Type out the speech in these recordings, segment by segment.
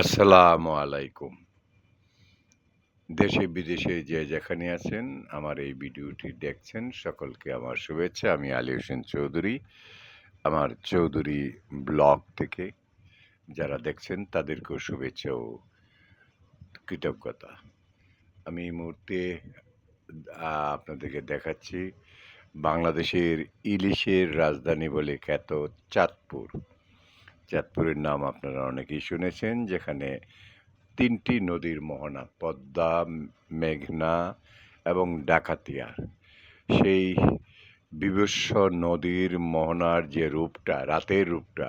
আসসালামু আলাইকুম। দেশে বিদেশে যে যেখানে আছেন, আমার এই ভিডিওটি দেখছেন, সকলকে আমার শুভেচ্ছা। আমি আলী হোসেন চৌধুরী। আমার চৌধুরী ব্লগ থেকে যারা দেখছেন, তাদেরকেও শুভেচ্ছা ও কৃতজ্ঞতা। আমি এই মুহূর্তে আপনাদেরকে দেখাচ্ছি বাংলাদেশের ইলিশের রাজধানী বলে খ্যাত চাঁদপুর। চাঁদপুরের নাম আপনারা অনেকেই শুনেছেন, যেখানে তিনটি নদীর মোহনা, পদ্মা, মেঘনা এবং ডাকাতিয়ার। সেই বিভৎস নদীর মোহনার যে রূপটা, রাতের রূপটা,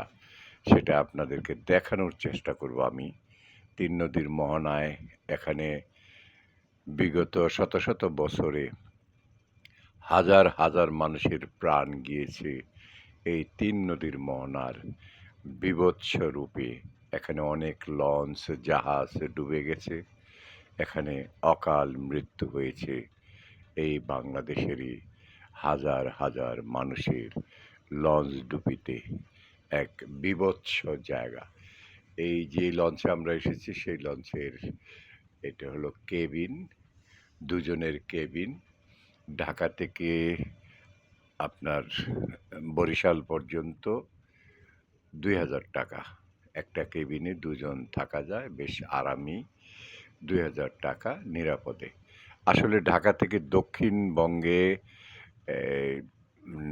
সেটা আপনাদেরকে দেখানোর চেষ্টা করব আমি। তিন নদীর মোহনায় এখানে বিগত শত শত বছরে হাজার হাজার মানুষের প্রাণ গিয়েছে এই তিন নদীর মোহনার। বিভৎস রূপে এখানে অনেক লঞ্চ, জাহাজ ডুবে গেছে। এখানে অকাল মৃত্যু হয়েছে। এই বাংলাদেশেরই হাজার হাজার মানুষের লঞ্চ ডুবিতে এক বিভৎস জায়গা। এই যে লঞ্চে আমরা এসেছি, সেই লঞ্চের এটা হলো কেবিন, দুজনের কেবিন। ঢাকা থেকে আপনার বরিশাল পর্যন্ত দুই হাজার টাকা। একটা কেবিনে দুজন থাকা যায়, বেশ আরামই দুই হাজার টাকা নিরাপদে। আসলে ঢাকা থেকে দক্ষিণবঙ্গে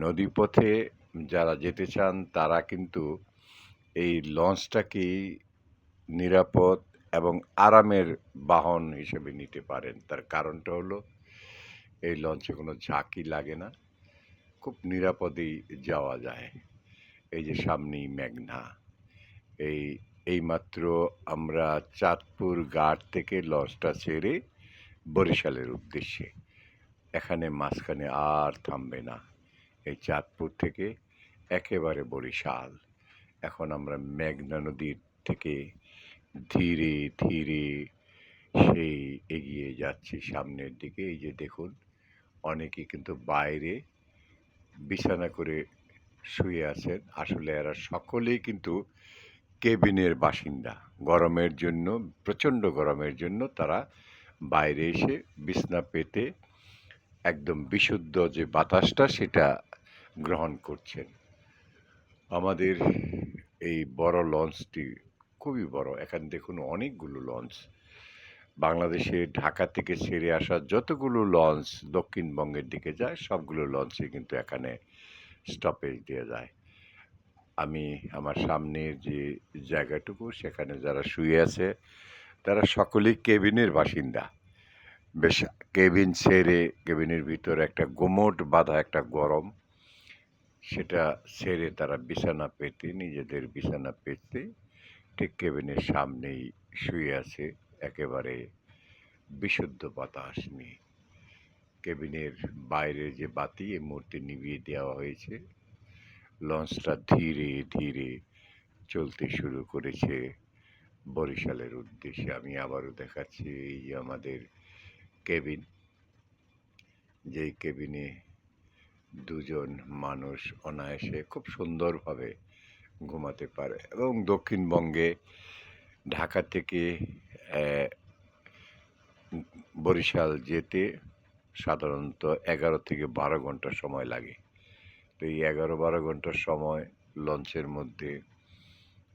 নদীপথে যারা যেতে চান, তারা কিন্তু এই লঞ্চটাকেই নিরাপদ এবং আরামের বাহন হিসেবে নিতে পারেন। তার কারণটা হলো, এই লঞ্চে কোনো ঝাঁকি লাগে না। খুব নিরাপদেই যাওয়া যায়। এই যে সামনেই মেঘনা, এই, এইমাত্র আমরা চাঁদপুর ঘাট থেকে লঞ্চটা ছেড়ে বরিশালের উদ্দেশ্যে। এখানে মাঝখানে আর থামবে না। এই চাঁদপুর থেকে একেবারে বরিশাল। এখন আমরা মেঘনা নদীর থেকে ধীরে ধীরে সেই এগিয়ে যাচ্ছি সামনের দিকে। এই যে দেখুন অনেকে কিন্তু বাইরে বিছানা করে শুয়ে আছেন। আসলে এরা সকলেই কিন্তু কেবিনের বাসিন্দা। গরমের জন্য, প্রচণ্ড গরমের জন্য তারা বাইরে এসে বিছনা পেতে একদম বিশুদ্ধ যে বাতাসটা সেটা গ্রহণ করছেন। আমাদের এই বড় লঞ্চটি খুবই বড়। এখানে দেখুন অনেকগুলো লঞ্চ। বাংলাদেশে ঢাকা থেকে ছেড়ে আসা যতগুলো লঞ্চ দক্ষিণবঙ্গের দিকে যায়, সবগুলো লঞ্চে কিন্তু এখানে স্টপেজ দিয়ে যায়। আমি আমার সামনের যে জায়গাটুকু, সেখানে যারা শুয়ে আছে, তারা সকলেই কেবিনের বাসিন্দা। বেশ কেবিন ছেড়ে, কেবিনের ভিতর একটা গোমট বাঁধা একটা গরম, সেটা ছেড়ে তারা বিছানা পেতে, নিজেদের বিছানা পেতে ঠিক কেবিনের সামনেই শুয়ে আছে, একেবারে বিশুদ্ধ বাতাস নিয়ে। কেবিনের বাইরে যে বাতি, এই মুহূর্তে নিভিয়ে দেওয়া হয়েছে। লঞ্চটা ধীরে ধীরে চলতে শুরু করেছে বরিশালের উদ্দেশ্যে। আমি আবারও দেখাচ্ছি এই যে আমাদের কেবিন। যেই কেবিনে দুজন মানুষ অনায়াসে খুব সুন্দরভাবে ঘুমাতে পারে এবং দক্ষিণবঙ্গে ঢাকা থেকে বরিশাল যেতে সাধারণত এগারো থেকে বারো ঘণ্টা সময় লাগে। তো এই এগারো বারো ঘণ্টার সময় লঞ্চের মধ্যে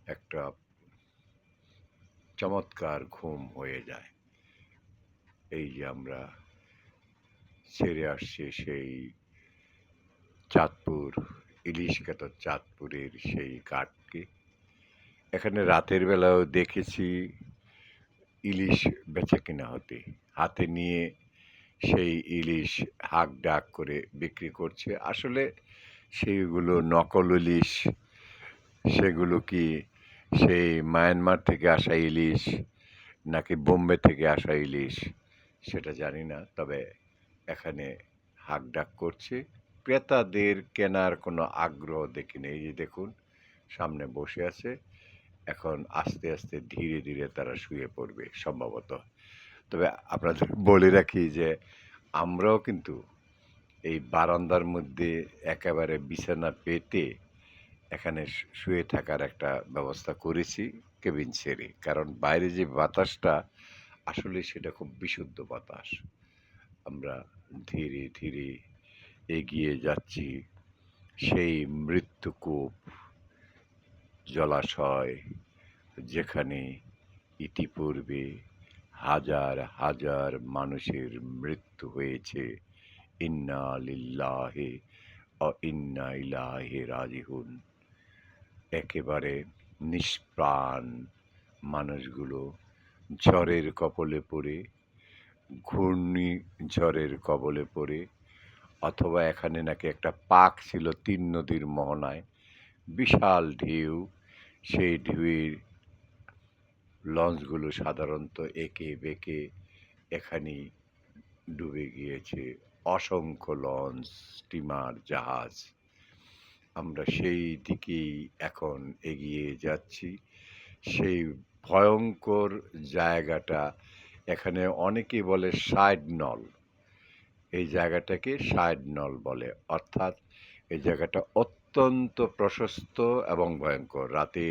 একটা চমৎকার ঘুম হয়ে যায়। এই যে আমরা ছেড়ে আসছি সেই চাঁদপুর ইলিশ খ্যাত চাঁদপুরের সেই কাঠকে এখানে রাতের বেলাও দেখেছি ইলিশ বেচা কিনা হতে। হাতে নিয়ে সেই ইলিশ হাক ডাক করে বিক্রি করছে। আসলে সেইগুলো নকল ইলিশ, সেগুলো কি সেই মায়ানমার থেকে আসা ইলিশ নাকি বোম্বে থেকে আসা ইলিশ সেটা জানি না। তবে এখানে হাক ডাক করছে। ক্রেতাদের কেনার কোনো আগ্রহ দেখি নেই। যে দেখুন, সামনে বসে আছে। এখন আস্তে আস্তে ধীরে ধীরে তারা শুয়ে পড়বে সম্ভবত। তবে আপনাদের বলে রাখি যে আমরাও কিন্তু এই বারান্দার মধ্যে একেবারে বিছানা পেতে এখানে শুয়ে থাকার একটা ব্যবস্থা করেছি কেবিন ছেড়ে। কারণ বাইরে যে বাতাসটা, আসলে সেটা খুব বিশুদ্ধ বাতাস। আমরা ধীরে ধীরে এগিয়ে যাচ্ছি। সেই মৃত্যুকূপ, জলাশয় যেখানে ইতিপূর্বে হাজার হাজার মানুষের মৃত্যু হয়েছে। ইন্না লিল্লাহে অ ইন্না ইলাহে রাজিহুন একেবারে নিষ্প্রাণ মানুষগুলো ঝড়ের কবলে পড়ে, ঘূর্ণি ঝড়ের কবলে পড়ে, অথবা এখানে নাকি একটা পাক ছিল তিন নদীর মোহনায়। বিশাল ঢেউ, সেই ঢেউয়ের লঞ্চগুলো সাধারণত একে বেঁকে এখানেই ডুবে গিয়েছে। অসংখ্য লঞ্চ, স্টিমার, জাহাজ। আমরা সেই দিকেই এখন এগিয়ে যাচ্ছি। সেই ভয়ঙ্কর জায়গাটা এখানে অনেকে বলে সাইড নল। এই জায়গাটাকে সাইড নল বলে। অর্থাৎ এই জায়গাটা অত্যন্ত প্রশস্ত এবং ভয়ঙ্কর। রাতে